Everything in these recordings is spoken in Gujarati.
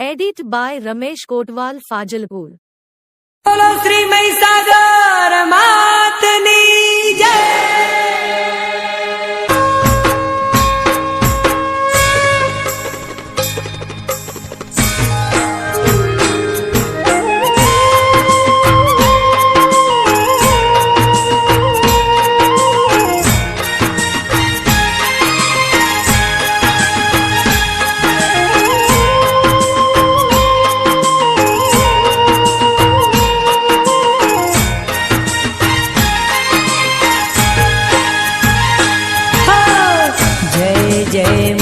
Edit by Ramesh Kotwal Fajalpur Shri Mahisagar day.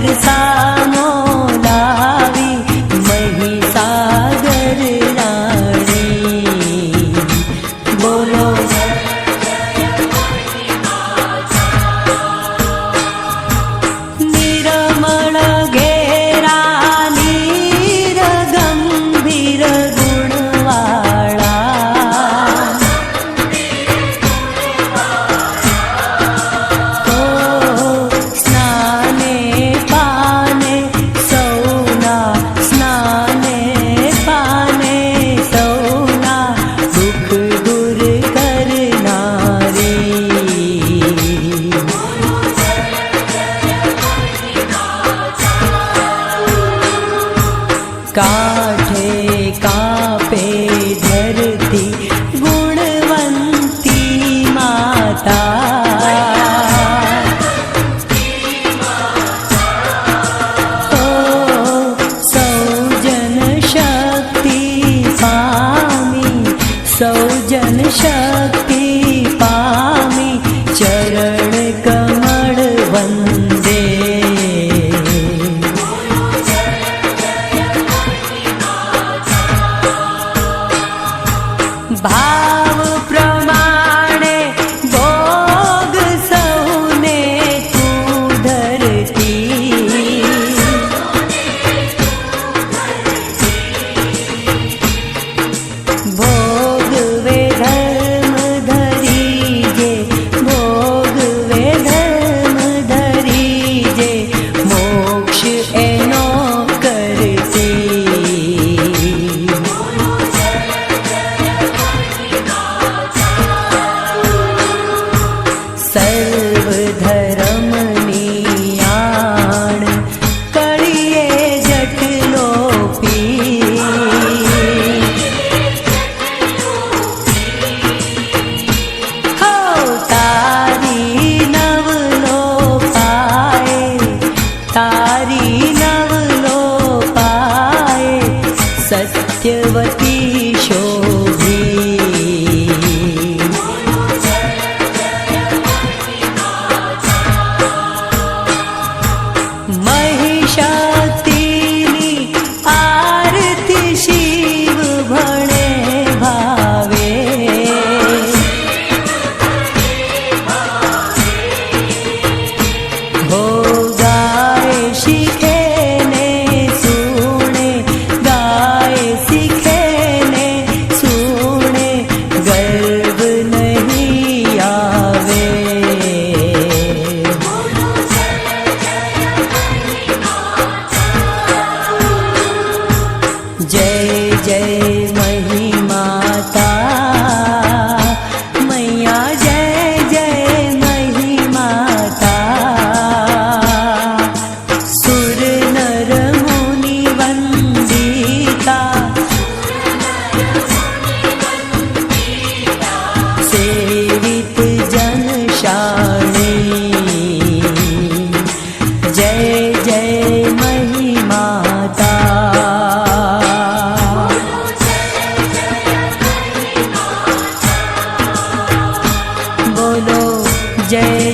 बरसा ভাই deixar.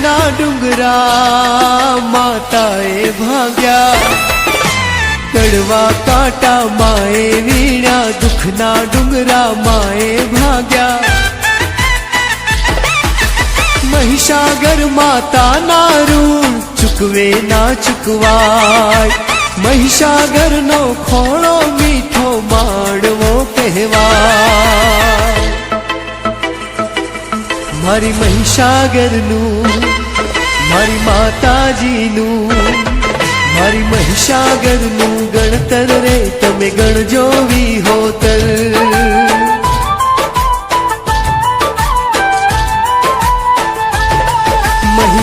દુઃખના ડુંગરા માતાએ ભાગ્યા. કડવા કાંટા માએ વીણ્યા દુઃખના ડુંગરા માએ ભાગ્યા. મહિષાગર માતાના ઋણ ચૂકવે ના ચૂકવાય. મહિષાગર નો ખોળો મીઠો માડવો કહેવાય. મારી મહિષાગરનું મારી માતાજીનું, મારી મહિષાગરનું ગણતર રે, તમે ગણજો વિહોતર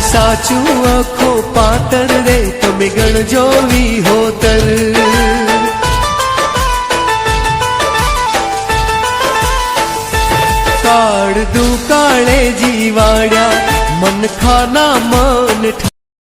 સાચું આખો પાતર રે, તમે ગણજો વિહોતર કાળ દુકાળે જીવાડ્યા મન ખાના મન